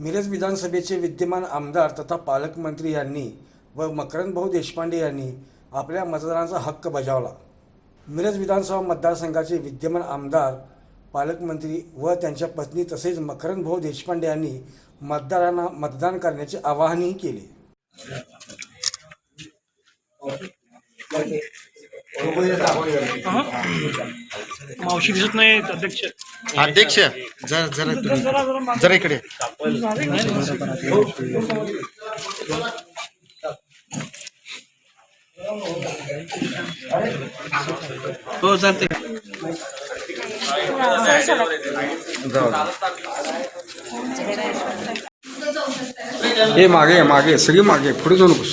मिरज विधानसभेचे विद्यमान आमदार तथा पालकमंत्री यांनी व मकरंदभाऊ देशपांडे यांनी आपल्या मतदारांचा हक्क बजावला. मिरज विधानसभा मतदारसंघाचे विद्यमान आमदार पालकमंत्री व त्यांच्या पत्नी तसेच मकरंदभाऊ देशपांडे यांनी मतदारांना मतदान करण्याचे आवाहनही केले. मावशी दिसत नाही अध्यक्ष. अध्यक्ष जरा जरा तुम्ही जरा इकडे. हो चालते हे मागे मागे सगळी मागे पुढे जाऊ नकोस.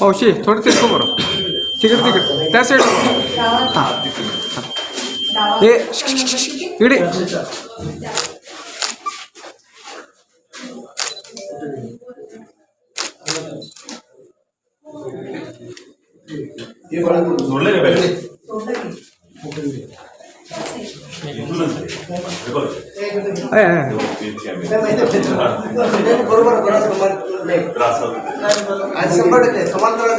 पावशी थोडं तिरकं बरं तिकडे तिकडे त्या साईड हां हे इकडे आहे, आहे. बरोबर आज शंभर टक्के समांतर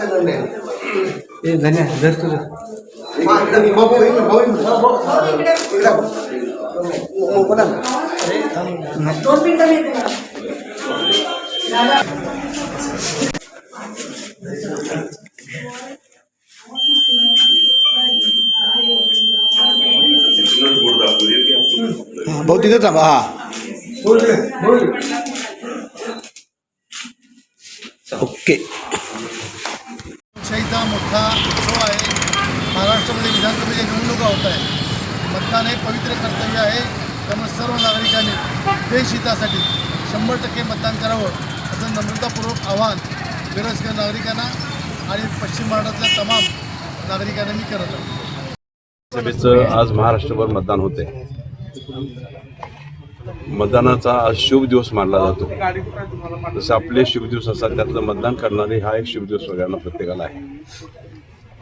भाऊ तिथे थांबा हा. ओके. लोकशाहीचा मोठा उत्सव आहे. महाराष्ट्रामध्ये विधानसभेच्या निवडणुका होत आहे मतदान हे पवित्र कर्तव्य आहे. त्यामुळे सर्व नागरिकांनी देशहितासाठी शंभर टक्के मतदान करावं असं नम्रतापूर्वक आवाहन बेरोजगार नागरिकांना आणि पश्चिम महाराष्ट्रातल्या तमाम नागरिकांना मी करत आहे. सभेचं आज महाराष्ट्रभर मतदान होते. मतदानाचा आज शुभ दिवस मानला जातो. जसं आपले शुभ दिवस असतात त्यातलं मतदान करणारे हा एक शुभ दिवस सगळ्यांना प्रत्येकाला आहे.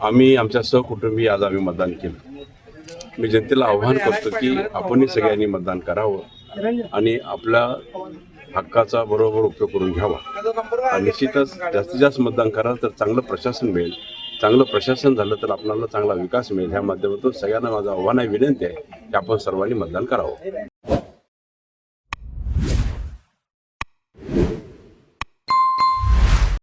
आम्ही आमच्या सहकुटुंबी आज आम्ही मतदान केलं. मी जनतेला आव्हान करतो की आपणही सगळ्यांनी मतदान करावं आणि आपल्या हक्काचा बरोबर उपयोग करून घ्यावा. आणि निश्चितच जास्तीत जास्त मतदान करा तर चांगलं प्रशासन मिळेल. चांगलं प्रशासन झालं तर आपल्याला चांगला विकास मिळेल. ह्या माध्यमातून सगळ्यांना माझं आव्हान आहे विनंती आहे की आपण सर्वांनी मतदान करावं.